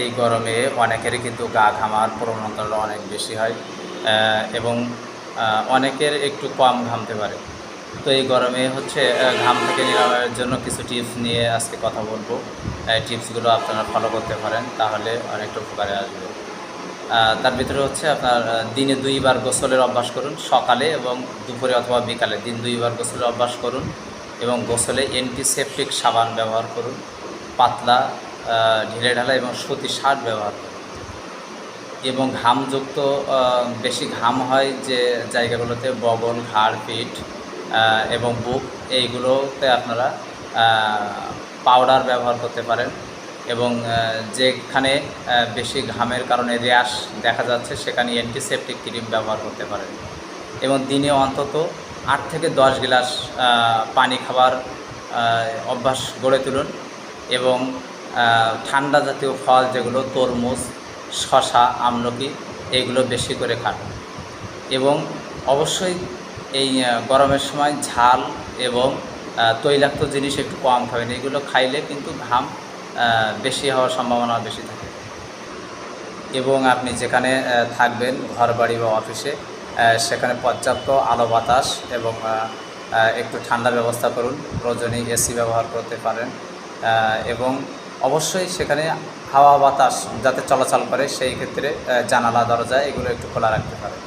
এই গরমে অনেকেরই কিন্তু গা ঘামার প্রবণতা অনেক বেশি হয় এবং অনেকের একটু কম ঘামতে পারে। তো এই গরমে হচ্ছে ঘাম থেকে নিরাময়ের জন্য কিছু টিপস নিয়ে আজকে কথা বলব। এই টিপসগুলো আপনারা ফলো করতে পারেন, তাহলে অনেকটা উপকারে আসবে। তার ভিতরে হচ্ছে আপনার দিনে দুইবার গোসলের অভ্যাস করুন, সকালে এবং দুপুরে অথবা বিকালে। দিন দুইবার গোসলের অভ্যাস করুন এবং গোসলে অ্যান্টিসেপটিক সাবান ব্যবহার করুন। পাতলা ঢিলে ঢালা এবং সুতি সার ব্যবহার করুন এবং ঘামযুক্ত বেশি ঘাম হয় যে জায়গাগুলোতে বগল ঘাড়, পিঠ এবং বুক, এইগুলোতে আপনারা পাউডার ব্যবহার করতে পারেন। এবং যেখানে বেশি ঘামের কারণে র্যাশ দেখা যাচ্ছে, সেখানে অ্যান্টিসেপটিক ক্রিম ব্যবহার করতে পারেন। এবং দিনে অন্তত আট থেকে দশ গ্লাস পানি খাবার অভ্যাস গড়ে তুলুন। এবং ঠান্ডা জাতীয় ফল যেগুলো তরমুজ শশা আমলকি, এগুলো বেশি করে খান। এবং অবশ্যই এই গরমের সময় ঝাল এবং তৈলাক্ত জিনিস একটু কম খাবেন। এগুলো খাইলে কিন্তু ঘাম বেশি হওয়ার সম্ভাবনা বেশি থাকে। এবং আপনি যেখানে থাকবেন ঘর বাড়ি বা অফিসে সেখানে পর্যাপ্ত আলো বাতাস এবং একটু ঠান্ডার ব্যবস্থা করুন। প্রয়োজনে এসি ব্যবহার করতে পারেন। এবং অবশ্যই সেখানে হাওয়া বাতাস যাতে চলাচল করে, সেই ক্ষেত্রে জানালা, দরজা, এগুলো একটু খোলা রাখতে পারেন